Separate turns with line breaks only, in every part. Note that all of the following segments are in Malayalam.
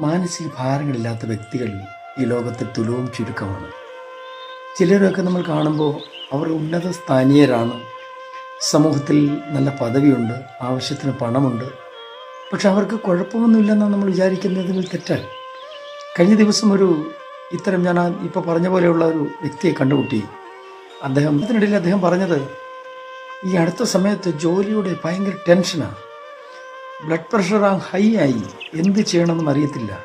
മാനസിക ഭാരങ്ങളില്ലാത്ത വ്യക്തികൾ ഈ ലോകത്തെ തുലവും ചുരുക്കമാണ്. ചിലരൊക്കെ നമ്മൾ കാണുമ്പോൾ അവർ ഉന്നത സ്ഥാനീയരാണ്. സമൂഹത്തിൽ നല്ല പദവിയുണ്ട് ആവശ്യത്തിന് പണമുണ്ട്. പക്ഷെ അവർക്ക് കുഴപ്പമൊന്നുമില്ലെന്നാണ് നമ്മൾ വിചാരിക്കുന്നതിൽ തെറ്റാൽ കഴിഞ്ഞ ദിവസം ഒരു ഇത്തരം ഞാൻ ഇപ്പോൾ പറഞ്ഞ പോലെയുള്ള ഒരു വ്യക്തിയെ കണ്ടുമുട്ടി. അദ്ദേഹം അതിനിടയിൽ അദ്ദേഹം പറഞ്ഞത് ഈ അടുത്ത സമയത്ത് ജോലിയുടെ ഭയങ്കര ടെൻഷനാണ് ബ്ലഡ് പ്രഷർ ഹൈ ആയി എന്ത് ചെയ്യണമെന്ന് അറിയത്തില്ല.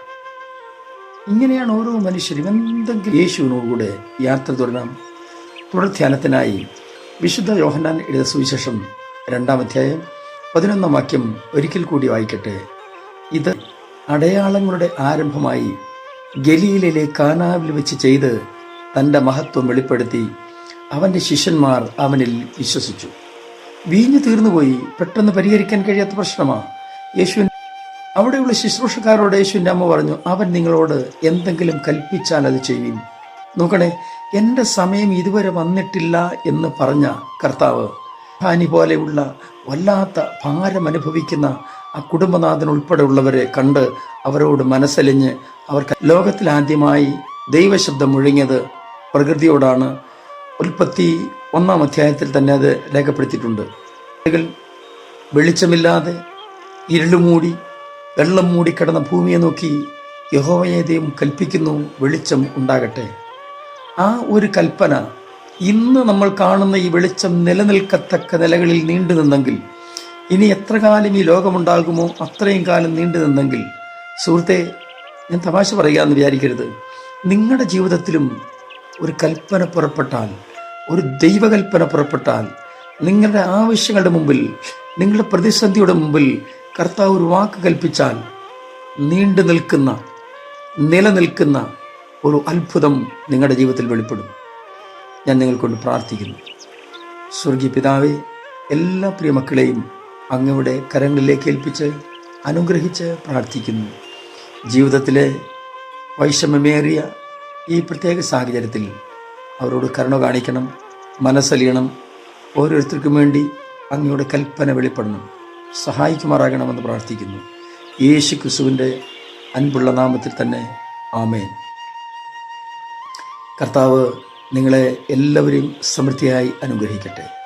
ഇങ്ങനെയാണ് ഓരോ മനുഷ്യരും എന്തെങ്കിലും യേശുവിനോടുകൂടെ യാത്ര തുടരാം തുടർ ധ്യാനത്തിനായി വിശുദ്ധ യോഹനാൻ എഴുത സുവിശേഷം രണ്ടാം അധ്യായം പതിനൊന്നാം വാക്യം ഒരിക്കൽ കൂടി വായിക്കട്ടെ. ഇത് അടയാളങ്ങളുടെ ആരംഭമായി ഗലീലിലെ കാനാവിൽ വെച്ച് ചെയ്ത് തന്റെ മഹത്വം വെളിപ്പെടുത്തി അവന്റെ ശിഷ്യന്മാർ അവനിൽ വിശ്വസിച്ചു. വീഞ്ഞു തീർന്നുപോയി. പെട്ടെന്ന് പരിഹരിക്കാൻ കഴിയാത്ത പ്രശ്നമാണ് യേശു അവിടെയുള്ള ശുശ്രൂഷക്കാരോട് യേശുവിന്റെ അമ്മ പറഞ്ഞു അവൻ നിങ്ങളോട് എന്തെങ്കിലും കൽപ്പിച്ചാൽ അത് ചെയ്യും. നോക്കണേ എന്റെ സമയം ഇതുവരെ വന്നിട്ടില്ല എന്ന് പറഞ്ഞ കർത്താവ് ഹാനി പോലെയുള്ള വല്ലാത്ത ഭാരം അനുഭവിക്കുന്ന ആ കുടുംബനാഥൻ ഉൾപ്പെടെയുള്ളവരെ കണ്ട് അവരോട് മനസ്സലിഞ്ഞ് അവർക്ക് ലോകത്തിലാദ്യമായി ദൈവശബ്ദം മുഴങ്ങിയത് പ്രകൃതിയോടാണ്. ഉൽപ്പത്തി ഒന്നാം അധ്യായത്തിൽ തന്നെ അത് രേഖപ്പെടുത്തിയിട്ടുണ്ട്. വെളിച്ചമില്ലാതെ ഇരുളുമൂടി വെള്ളം മൂടിക്കിടന്ന ഭൂമിയെ നോക്കി യഹോവയെ ദൈവം കൽപ്പിക്കുന്നു വെളിച്ചം ഉണ്ടാകട്ടെ. ആ ഒരു കൽപ്പന ഇന്ന് നമ്മൾ കാണുന്ന ഈ വെളിച്ചം നിലനിൽക്കത്തക്ക നിലകളിൽ നീണ്ടു നിന്നെങ്കിൽ ഇനി എത്ര കാലം ഈ ലോകമുണ്ടാകുമോ അത്രയും കാലം നീണ്ടു നിന്നെങ്കിൽ സുഹൃത്തെ ഞാൻ തമാശ പറയുക വിചാരിക്കരുത്. നിങ്ങളുടെ ജീവിതത്തിലും ഒരു കൽപ്പന പുറപ്പെട്ടാൽ ഒരു ദൈവകൽപ്പന പുറപ്പെട്ടാൽ നിങ്ങളുടെ ആവശ്യങ്ങളുടെ മുമ്പിൽ നിങ്ങളുടെ പ്രതിസന്ധിയുടെ മുമ്പിൽ കർത്താവ് ഒരു വാക്ക് കൽപ്പിച്ചാൽ നീണ്ടു നിൽക്കുന്ന നിലനിൽക്കുന്ന ഒരു അത്ഭുതം നിങ്ങളുടെ ജീവിതത്തിൽ വെളിപ്പെടും. ഞാൻ നിങ്ങൾക്കൊണ്ട് പ്രാർത്ഥിക്കുന്നു. സ്വർഗീയ പിതാവെ എല്ലാ പ്രിയ മക്കളെയും അങ്ങയുടെ കരങ്ങളിലേക്ക് ഏൽപ്പിച്ച് അനുഗ്രഹിച്ച് പ്രാർത്ഥിക്കുന്നു. ജീവിതത്തിലെ വൈഷമ്യമേറിയ ഈ പ്രത്യേക സാഹചര്യത്തിൽ അവരോട് കരുണ കാണിക്കണം മനസ്സലിയണം ഓരോരുത്തർക്കും വേണ്ടി അങ്ങയുടെ കൽപ്പന വെളിപ്പെടണം സഹായിക്കുമാറാകണമെന്ന് പ്രാർത്ഥിക്കുന്നു. യേശു ക്രിസ്തുവിന്റെ അൻപുള്ള നാമത്തിൽ തന്നെ ആമേൻ. കർത്താവ് നിങ്ങളെ എല്ലാവരെയും സമൃദ്ധിയായി അനുഗ്രഹിക്കട്ടെ.